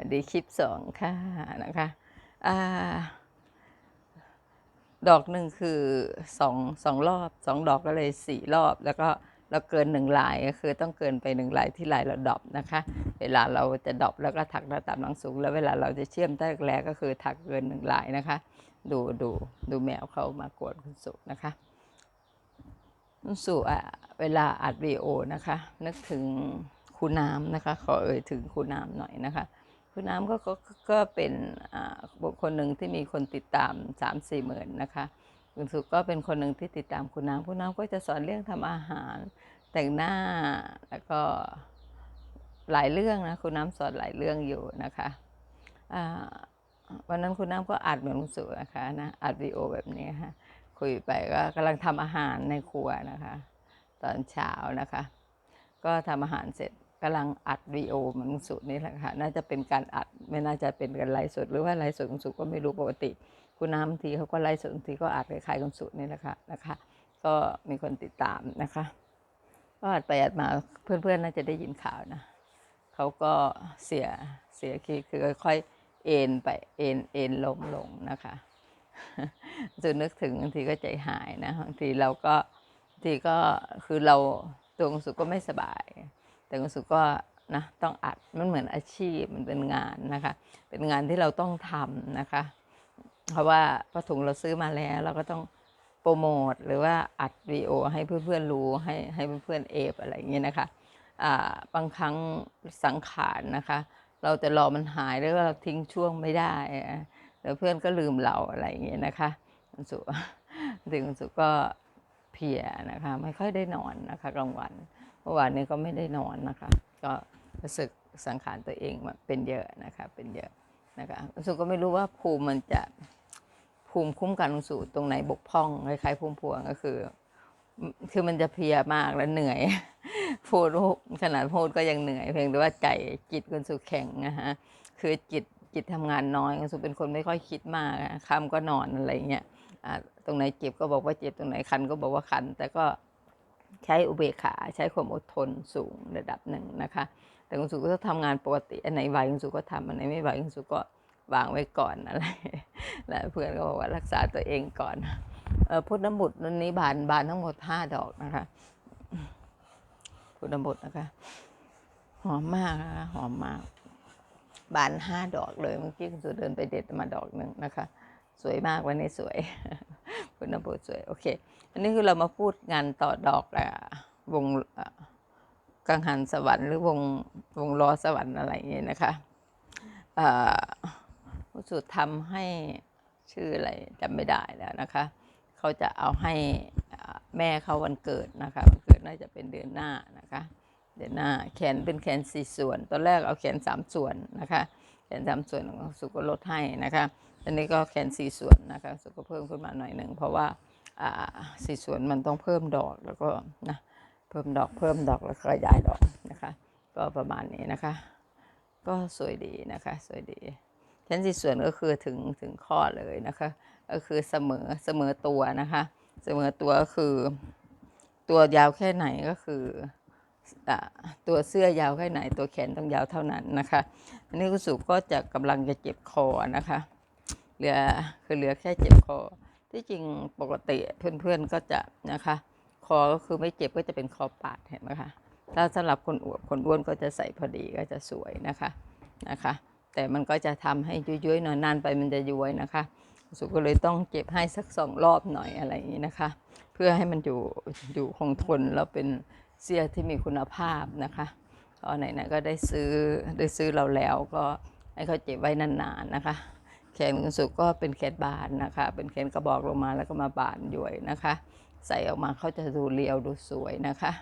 วัสดีคลิปสองค่ะนะคะอ่าดอกหนึ่งคือสองสองรอบสองดอกก็เลยสี่รอบ แล้วก็เราเกินหนึ่งลายก็คือต้องเกินไปหนึ่งลายที่ลายเราดอปนะคะ เวลาเราจะดอปแล้วก็ถักระดับหลังสูง แล้วเวลาเราจะเชื่อมใต้แรกก็คือถักเกินหนึ่งลายนะคะ ดูดูดูแมวเขามากวนคุณสุนะคะคุณสุอะเวลาอัดวีโอนะคะ นึกถึงครูน้ำนะคะ ขอเอ่ยถึงครูน้ำหน่อยนะคะ ครูน้ำก็ก็ก็เป็นบุคคลหนึ่งที่มีคนติดตามสามสี่หมื่นนะคะคุณสุก็เป็นคนหนึ่งที่ติดตามครูน้ำครูน้ำก็จะสอนเรื่องทำอาหาร แต่งหน้าแล้วก็หลายเรื่องนะครูน้ำสอนหลายเรื่องอยู่นะคะวันนั้นคุณน้ำก็อัดเหมือนคุณสุนะคะนะอัดวีโอแบบนี้ค่ะคุยไปก็กำลังทำอาหารในครัวนะคะ ตอนเช้านะคะ ก็ทำอาหารเสร็จ กำลังอัดวีดีโอเหมือนคุณสุนี่แหละค่ะ น่าจะเป็นการอัดไม่น่าจะเป็นการไลฟ์สด หรือว่าไลฟ์สดคุณสุก็ไม่รู้ปกติ คุณน้ำทีเขาก็ไลฟ์สดทีก็อัดคล้ายๆคุณสุนี่แหละค่ะนะคะ ก็มีคนติดตามนะคะก็อัดไปอัดมาเพื่อนๆน่าจะได้ยินข่าวนะเขาก็เสียเสียคือคือค่อยๆเอ็นไปเอ็นเอ็นล้มลงนะคะจะนึกถึงบางทีก็ใจหายนะบางทีเราก็ทีก็คือเราตัวคุณสุก็ไม่สบาย แต่คุณสุก็นะต้องอัดมันเหมือนอาชีพมันเป็นงานนะคะ เป็นงานที่เราต้องทำนะคะ เพราะว่าพอถุงเราซื้อมาแล้ว เราก็ต้องโปรโมทหรือว่าอัดวีดีโอให้เพื่อนๆรู้ให้ให้เพื่อนๆเอฟอะไรอย่างเงี้ยนะคะบางครั้งสังขารนะคะ เราจะรอมันหายหรือว่าเราทิ้งช่วงไม่ได้แล้วเพื่อนก็ลืมเราอะไรอย่างเงี้ยนะคะคุณสุถึงคุณสุก็ พียนะคะไม่ค่อยได้นอนนะคะกลางวันเมื่อวานนี้ก็ไม่ได้นอนนะคะ ก็รู้สึกสังขารตัวเองมาเป็นเยอะนะคะเป็นเยอะนะคะสุก็ไม่รู้ว่าภูมิมันจะภูมิคุ้มกันคุณสุตรงไหนบกพร่องคล้ายๆภูมิพวงก็คือ คือมันจะเพียมากและเหนื่อยพูดขนาดพูดก็ยังเหนื่อย เพียงแต่ว่าใจจิตคุณสุแข็งนะฮะคือจิตจิตทำงานน้อยคุณสุเป็นคนไม่ค่อยคิดมากค่ำก็นอนอะไรเงี้ย ตรงไหนเจ็บก็บอกว่าเจ็บตรงไหนคันก็บอกว่าคัน แต่ก็ใช้อุเบกขาใช้ความอดทนสูงระดับหนึ่งนะคะ แต่คุณสุก็ต้องทำงานปกติอันไหนไหวคุณสุก็ทำอันไหนไม่ไหวคุณสุก็วางไว้ก่อนอะไรแล้วเพื่อนก็บอกว่ารักษาตัวเองก่อนเออพุทธบุตรนันนี้บานบานทั้งหมดห้าดอกนะคะพุทธบุตรนะคะ หอมมากนะคะหอมมากบานห้าดอกเลยเมื่อกี้คุณสุเดินไปเด็ดมาดอกหนึ่งนะคะ สวยมากวันนี้สวยพุทธบุตรสวย โอเค อันนี้คือเรามาพูดงานต่อดอกอะวงอกังหันสวรรค์หรือวงวงล้อสวรรค์อะไรอย่างเงี้ยนะคะอ่อผู้สุดทำให้ชื่ออะไรจำไม่ได้แล้วนะคะ เขาจะเอาให้แม่เขาวันเกิดนะคะวันเกิดน่าจะเป็นเดือนหน้านะคะ เดือนหน้าแขนเป็นแขนสี่ส่วน ตอนแรกเอาแขนสามส่วนนะคะ แขนสามส่วนของสุก็ลดให้นะคะอันนี้ก็แขนสี่ส่วนนะคะสุก็เพิ่มขึ้นมาหน่อยหนึ่งเพราะว่าสี่ส่วนมันต้องเพิ่มดอกแล้วก็นะเพิ่มดอกเพิ่มดอกแล้วก็ขยายดอกนะคะ ก็ประมาณนี้นะคะ ก็สวยดีนะคะสวยดีแขนสี่ส่วนก็คือถึงถึงข้อเลยนะคะ ก็คือเสมอเสมอตัวนะคะ เสมอตัวก็คือ ตัวยาวแค่ไหนก็คืออตัวเสื้อยาวแค่ไหนตัวแขนต้องยาวเท่านั้นนะคะ อันนี้คุณสุก็จะกำลังจะเจ็บคอนะคะ เหลือคือเหลือแค่เจ็บคอ ที่จริงปกติเพื่อนๆก็จะนะคะ คอก็คือไม่เจ็บก็จะเป็นคอปาดเห็นไหมคะถ้าสำหรับคนอ้วบคนอ้วนก็จะใส่พอดีก็จะสวยนะคะนะคะ แต่มันก็จะทำให้ยุ้ยๆหน่อยนานไปมันจะย้วยนะคะสุก็เลยต้องเก็บให้สักสองรอบหน่อยอะไรอย่างนี้นะคะ เพื่อให้มันอยู่อยู่คงทนแล้วเป็นเสื้อที่มีคุณภาพนะคะก็ไหนๆก็ได้ซื้อได้ซื้อเราแล้วก็ให้เขาเก็บไว้นานๆนะคะ แขนคุณสุก็เป็นแขนบานนะคะ เป็นแขนกระบอกลงมาแล้วก็มาบานย้วยนะคะ ใส่ออกมาเขาจะดูเรียวดูสวยนะคะ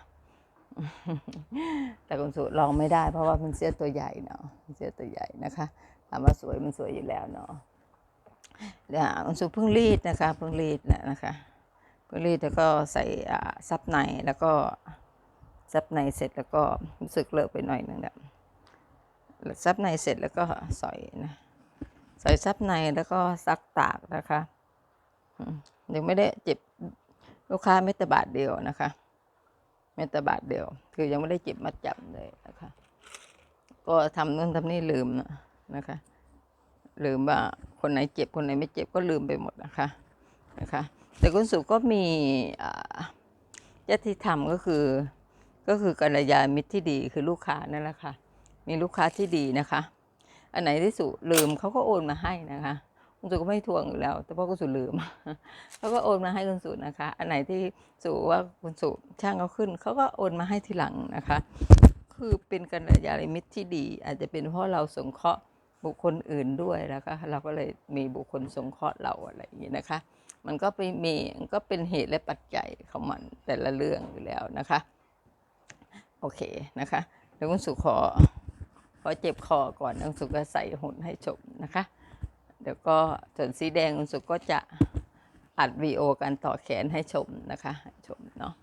แต่คุณสุลองไม่ได้ เพราะว่ามันเสื้อตัวใหญ่เนาะเสื้อตัวใหญ่นะคะถามว่าสวยมันสวยอยู่แล้วเนาะเดี๋ยวคุณสุเพิ่งรีดนะคะเพิ่งรีดนะนะคะเพิ่งรีดแล้วก็ใส่ซับในแล้วก็ซับในเสร็จแล้วก็รู้สึกเลอะไปหน่อยหนึงแบบซับในเสร็จแล้วก็ใส่นะ ใส่ซับในแล้วก็ซักตากนะคะยังไม่ได้เจ็บลูกค้าไม่แต่บาทเดียวนะคะแม้แต่บาทเดียว คือยังไม่ได้เจ็บมาจับเลยนะคะ ก็ทำนู่นทำนี่ลืมนะนะคะ ลืมว่าคนไหนเจ็บคนไหนไม่เจ็บก็ลืมไปหมดนะคะนะคะ แต่คุณสุก็มีอ่ายติธรรมก็คือก็คือกัลยาณมิตรที่ดีคือลูกค้านั่นแหละค่ะ มีลูกค้าที่ดีนะคะ อันไหนที่สุลืมเขาก็โอนมาให้นะคะคุณสุก็ไม่ทวงอยู่แล้ว แต่พราะคุณสุลืมเขาก็โอนมาให้คุณสุนะคะ อันไหนที่สุว่าคุณสุช่างเขาขึ้นเขาก็โอนมาให้ทีหลังนะคะ คือเป็นกัลยาณมิตรที่ดี อาจจะเป็นเพราะเราสงเคราะห์บุคคลอื่นด้วยแล้วก็เราก็เลยมีบุคคลสงเคราะห์เราอะไรอย่างนี้นะคะ มันก็ไปมีก็เป็นเหตุและปัจจัยของมันแต่ละเรื่องอยู่แล้วนะคะ โอเคนะคะเดี๋ยวคุณสุขอ อเจ็บคอก่อนแล้วคุณสุก็ใส่หุ่นให้ชมนะคะ เดี๋ยวก็ส่วนสีแดงคุณสุก็จะอัดวีโอการต่อแขนให้ชมนะคะให้ชมเนาะ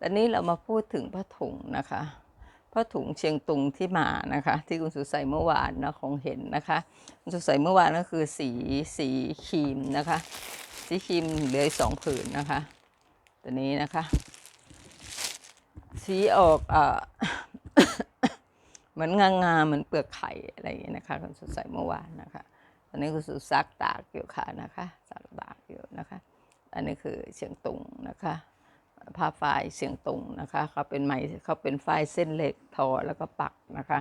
ตอนนี้เรามาพูดถึงผ้าถุงนะคะผ้าถุงเชียงตุงที่มานะคะ ที่คุณสุใส่เมื่อวานนะคงเห็นนะคะคุณสุใส่เมื่อวานก็คือสีสีครีมนะคะ สีครีมเหลืออีกสองผืนนะคะ ตัวนี้นะคะ สีออกเอ่อ เหมือนงางาๆเหมือนเปลือกไข่อะไรอย่างเงี้นะคะคุณสุใส่เมื่อวานนะคะตอนนี้คุณสุซักตากอยู่ค่ะนะคะซักตากอยู่นะคะ อันนี้คือเชียงตุงนะคะผ้าฝ้ายเชียงตุงนะคะเขาเป็นไหมเขาเป็นฝ้ายเส้นเล็กทอแล้วก็ปักนะคะ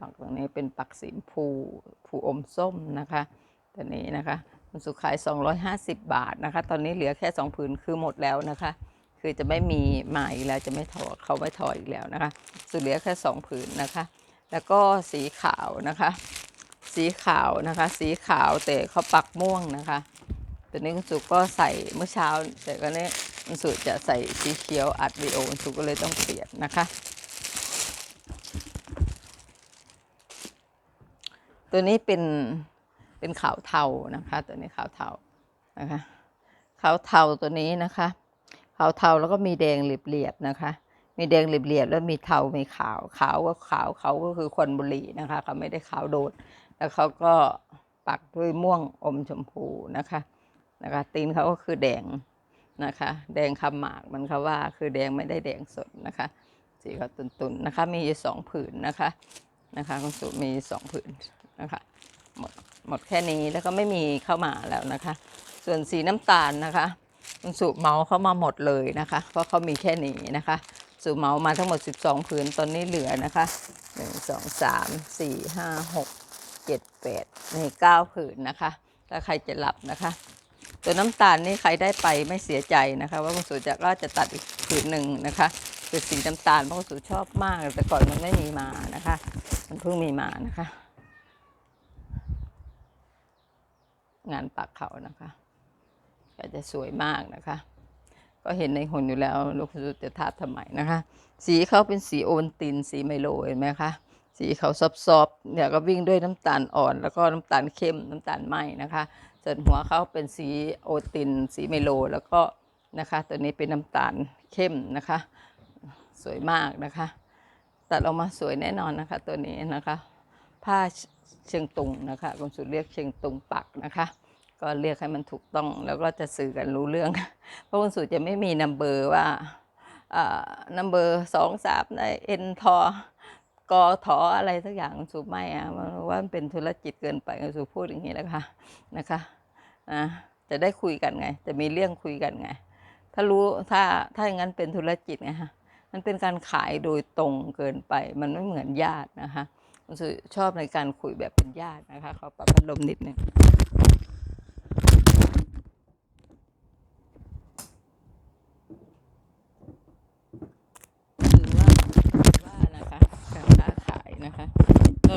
ปักตรงนี้เป็นปักสีชมพูผูอมส้มนะคะตัวนี้นะคะคุณสุขาย 250 บาทนะคะ ตอนนี้เหลือแค่สองผืนคือหมดแล้วนะคะ คือจะไม่มีมาอีกแล้วจะไม่ถอเขาไม่ถออีกแล้วนะคะ สุดเหลือแค่สองผืนนะคะ แล้วก็สีขาวนะคะ สีขาวนะคะ สีขาวแต่เขาปักม่วงนะคะตัวนี้คุณสุก็ใส่เมื่อเช้าแต่ก็เนี่ยคุณสุจะใส่สีเขียวอัดวิดีโอคุณสุก็เลยต้องเปลี่ยนนะคะ ตัวนี้เป็นเป็นขาวเทานะคะ ตัวนี้ขาวเทานะคะขาวเทาตัวนี้นะคะขาวเทาแล้วก็มีแดงเหลียบๆนะคะ มีแดงเหลียบๆแล้วมีเทา มีขาว ขาวก็ขาวเขาก็คือคนบุรีนะคะเขาไม่ได้ขาวโดด แล้วเขาก็ปักด้วยม่วงอมชมพูนะคะนะคะตีนเขาก็คือแดงนะคะ แดงคำหมากมันเขาว่าคือแดงไม่ได้แดงสดนะคะสีเขาตุนๆนะคะ มีสองผืนนะคะนะคะคุณสุมีสองผืนนะคะหมดหมดแค่นี้แล้วก็ไม่มีเข้ามาแล้วนะคะ ส่วนสีน้ำตาลนะคะคุณสุเมาเขามาหมดเลยนะคะ เพราะเขามีแค่นี้นะคะ สุเหมามาทั้งหมด 12 ผืนตอนนี้เหลือนะคะ 1 2 3 4 5 6 7 8นี่9ผืนนะคะ ถ้าใครจะรับนะคะ ตัวน้ำตาลนี่ใครได้ไปไม่เสียใจนะคะ ว่าคุณสุจะก็จะตัดอีกผืนหนึ่งนะคะคือสีน้ำตาลเพราะคุณสุชอบมาก แต่ก่อนมันไม่มีมานะคะ มันเพิ่งมีมานะคะ งานปักเขานะคะ ก็จะสวยมากนะคะ ก็เห็นในหุ่นอยู่แล้วลูกคุณสุจะทาทำไมนะคะ สีเขาเป็นสีโอนตินสีไมโลเห็นไหมคะสีเขาซอบๆเนี่ยก็วิ่งด้วยน้ำตาลอ่อน แล้วก็น้ำตาลเข้มน้ำตาลไหมนะคะส่วนหัวเขาเป็นสีโอติน สีไมโลแล้วก็นะคะตัวนี้เป็นน้ำตาลเข้มนะคะ สวยมากนะคะ ตัดออกมาสวยแน่นอนนะคะ ตัวนี้นะคะ ผ้าเชียงตุงนะคะคุณสุเรียกเชียงตุงปักนะคะ ก็เรียกให้มันถูกต้องแล้วก็จะสื่อกันรู้เรื่อง เพราะคุณสุจะไม่มีนัมเบอร์ว่านัมเบอร์สองสามเอ็นทอกอถออะไรสักอย่างคุณสุไม่อะมันว่ามันเป็นธุรกิจเกินไปคุณสุพูดอย่างนี้แล้วค่ะนะคะนะจะได้คุยกันไง จะมีเรื่องคุยกันไง ถ้ารู้ถ้าถ้าอย่างนั้นเป็นธุรกิจไงฮะมันเป็นการขายโดยตรงเกินไป มันไม่เหมือนญาตินะคะคุณสุชอบในการคุยแบบเป็นญาตินะคะเขาปรับพัดลมนิดนึง ถือว่าถือว่านะคะการค้าขายนะคะ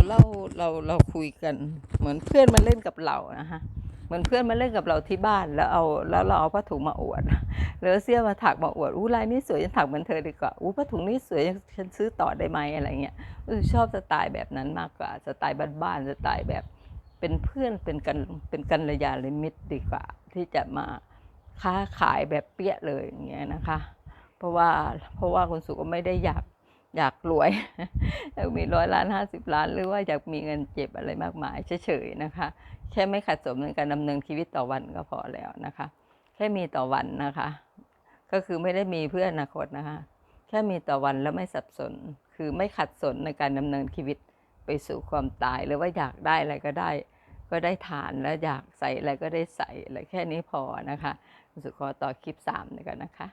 เราเล่าเราเราคุยกัน เหมือนเพื่อนมาเล่นกับเรานะคะเหมือนเพื่อนมาเล่นกับเราที่บ้านแล้วเอาแล้วเราเอาผ้าถุงมาอวดหรือเสื้อมาถักมาอวดอู้ลายนี้สวยฉันถักเหมือนเธอดีกว่าอู้ผ้าถุงนี้สวยฉันซื้อต่อได้ไหมอะไรเงี้ยชอบสไตล์แบบนั้นมากกว่าสไตล์บ้านๆสไตล์แบบเป็นเพื่อนเป็นกันเป็นกันระยาณมิตรดีกว่า ที่จะมาค้าขายแบบเปี้ยเลยอย่างเงี้ยนะคะ เพราะว่าเพราะว่าคุณสุก็ไม่ได้อยาก อยากรวยอยากมีร้อยล้านห้าสิบล้าน หรือว่าอยากมีเงินเก็บอะไรมากมายเฉยๆนะคะ แค่ไม่ขัดสนในการดำเนินชีวิตต่อวันก็พอแล้วนะคะ แค่มีต่อวันนะคะ ก็คือไม่ได้มีเพื่ออนาคตนะคะ แค่มีต่อวันแล้วไม่สับสน คือไม่ขัดสนในการดำเนินชีวิตไปสู่ความตายหรือว่าอยากได้อะไรก็ได้ ก็ได้ทานแล้วอยากใส่อะไรก็ได้ใส่อะไรแค่นี้พอนะคะสึกขอต่อคลิปสามเลยกันนะคะ